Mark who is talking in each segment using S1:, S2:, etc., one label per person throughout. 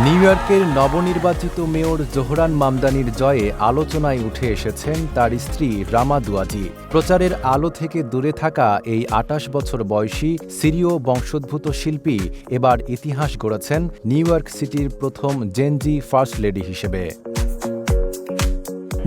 S1: New ইয়র্কের নবনির্বাচিত mayor Zohran মামদানির জয়ে আলোচনায় উঠে এসেছেন তার স্ত্রী রামা দুয়াজি। প্রচারের আলো থেকে দূরে থাকা এই আটাশ বছর বয়সী সিরীয় বংশোদ্ভূত শিল্পী এবার ইতিহাস গড়েছেন নিউ ইয়র্ক সিটির প্রথম জেনজি ফার্স্ট লেডি হিসেবে।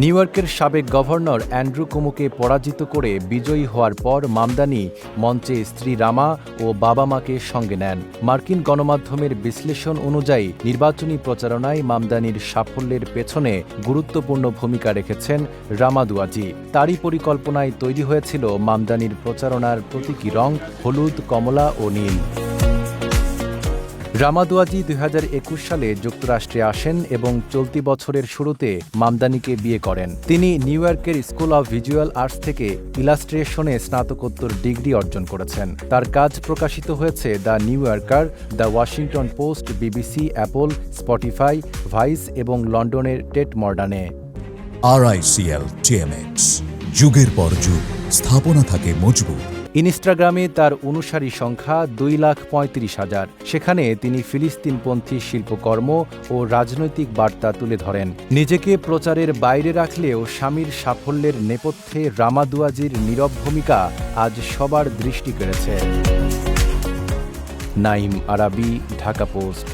S1: নিউ ইয়র্কের সাবেক গভর্নর অ্যান্ড্রু কুমুকে পরাজিত করে বিজয়ী হওয়ার পর মামদানি মঞ্চে স্ত্রী রামা ও বাবা মাকে সঙ্গে নেন। মার্কিন গণমাধ্যমের বিশ্লেষণ অনুযায়ী নির্বাচনী প্রচারণায় মামদানির সাফল্যের পেছনে গুরুত্বপূর্ণ ভূমিকা রেখেছেন রামাদুয়াজি তারই পরিকল্পনায় তৈরি হয়েছিল মামদানির প্রচারণার প্রতীকী রং হলুদ, কমলা ও নীল। রামাদুয়াজি দুই হাজার একুশ সালে যুক্তরাষ্ট্রে আসেন এবং চলতি বছরের শুরুতে মামদানিকে বিয়ে করেন। তিনি নিউ ইয়র্কের স্কুল অব ভিজুয়াল আর্টস থেকে ইলাস্ট্রেশনে স্নাতকোত্তর ডিগ্রি অর্জন করেছেন। তার কাজ প্রকাশিত হয়েছে the New Yorker, the Washington Post, BBC, Apple, Spotify, Vice এবং লন্ডনের টেট মর্ডানে।
S2: আরআইসিএল টিএমএক্স যুগের পর যুগ, স্থাপনা থাকে মজবুত।
S1: ইনস্টাগ্রামে তার অনুসারী সংখ্যা দুই লাখ পঁয়ত্রিশ হাজার। সেখানে তিনি ফিলিস্তিনপন্থী শিল্পকর্ম ও রাজনৈতিক বার্তা তুলে ধরেন। নিজেকে প্রচারের বাইরে রাখলেও স্বামীর সাফল্যের নেপথ্যে রামাদুয়াজির নীরব ভূমিকা আজ সবার দৃষ্টি কেড়েছে। নাইম আরাবি, ঢাকা পোস্ট।